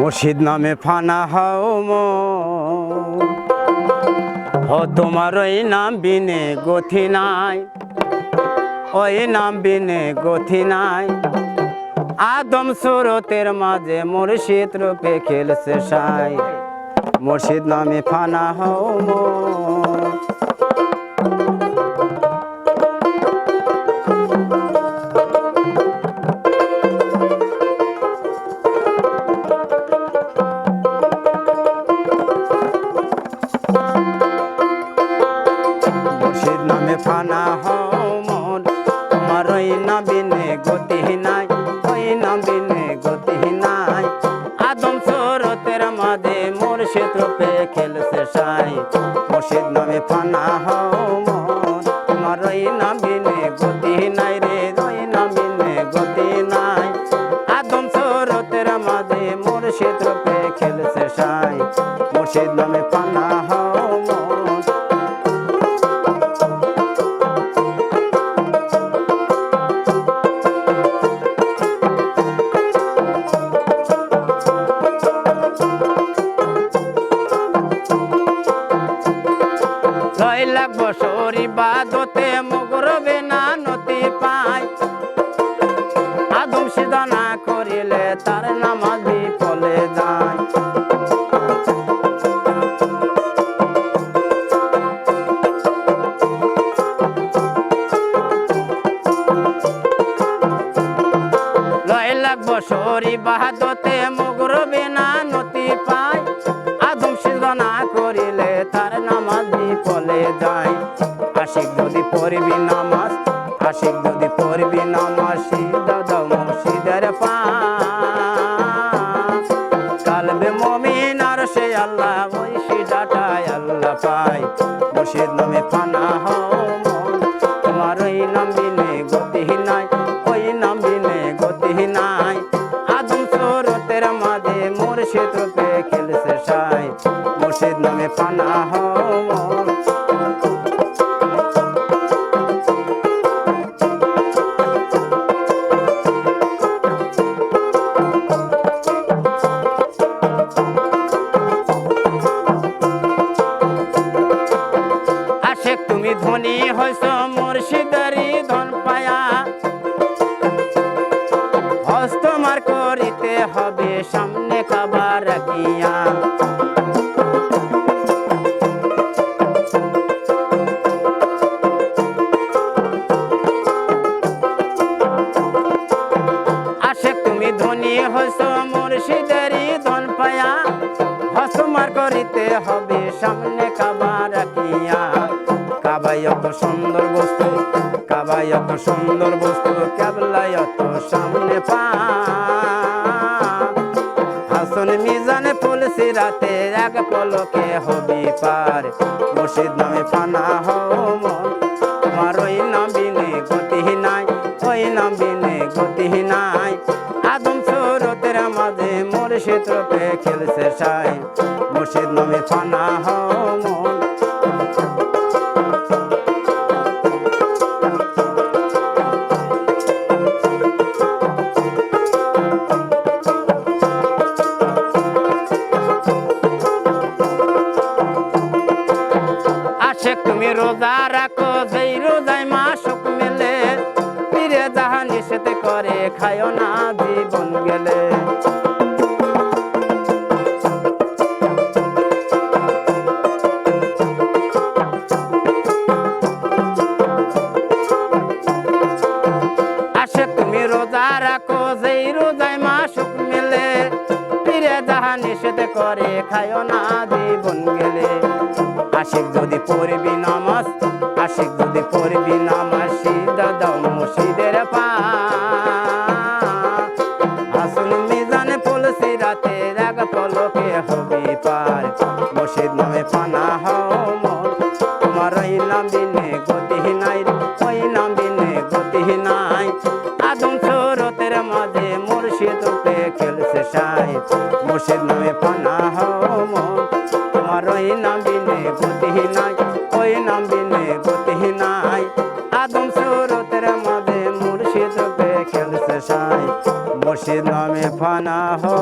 মুর্শিদ নামে ফানা হও ও তোমার ওই নাম বিনে গথি নাই। ওই নাম বিনে গথি নাই। আদম সুরতের মাঝে মুর্শিদ রূপে খেলছে সাই। মুর্শিদ নামে ফানা হও মুর্শিদ নাবিনে গতি নাই। আদম সরতের মাঝে মুর্শিদ রূপে খেলছে সাই। মুর্শিদ নামে ফানা ওই নাবিনে গতি নাই রে ওই নাবিনে গতি নাই। আদম মাঝে মুর্শিদ রূপে খেলছে সাই। মুর্শিদ নামে ফানা হও বছর ইবাদতে মগরবে না নতি পায়। আদম সিধা না করিলে তার নামাজ বিফলে যায়। লয় লাখ বছর ইবাদতে মগরবে না নতি পায়। বিফলে যায় আশিক যদি পড়বি নামাজ, আশিক যদি পড়বি নামাজ সিদা দাও মুর্শিদের পা কালবে মমিন আর সে আল্লাহ, ওই আল্লাহ পায়। মুর্শিদ নামে হও তোমার ওই নাম বিনে গতি নাই, ওই নাম বিনে গতি নাই। আদম সরতের মাঝে মুর্শিদ রূপে খেলছে সাই। মুর্শিদ নামে ফানা হও মুর্শিদারি ধন পায়া। হস্ত মার করিতে হবে, সামনে আশেক তুমি ধনী হইছ মুর্শিদারি ধন পায়া। হস্ত মার করিতে হবে অত সুন্দর বস্তু, কাবাই অত সুন্দর বস্তু কেবলাই অত সামনে পা। মিজানে ফুলসি রাতে এক পলকে হবি পার, মুর্শিদ নামে ফানা হও মন। তোমার ওই নবীনে গতি নাই, ওই নবীনে গতি নাই। আদম সুরতের মাঝে মুর্শিদ রূপে খেলছে সাই মুর্শিদ নামে ফানা হও যাহা নিষেধ করে, খায় না জীবন গেলে। রাখো, যেই রোজায় মাসুক মেলে। ফিরে যাহা নিষেধ করে, খায় না জীবন গেলে। আশিক যদি পড়বি নামাজ আশিক যদি পড়বি নামাজ সিদা দাও মুর্শিদের পা। আসুন মিজানে ফুলসি রাতে রাগ পলকে হবে পার। মুর্শিদ নামে পানা হও তোমার ওই নাম বিনে গতি নাই ওই নাম বিনে গতি নাই। আদম সুরতের মাঝে মুর্শিদ রূপে খেলছে সাই। মুর্শিদ নামে পানা মুর্শিদ নামে ফানা হো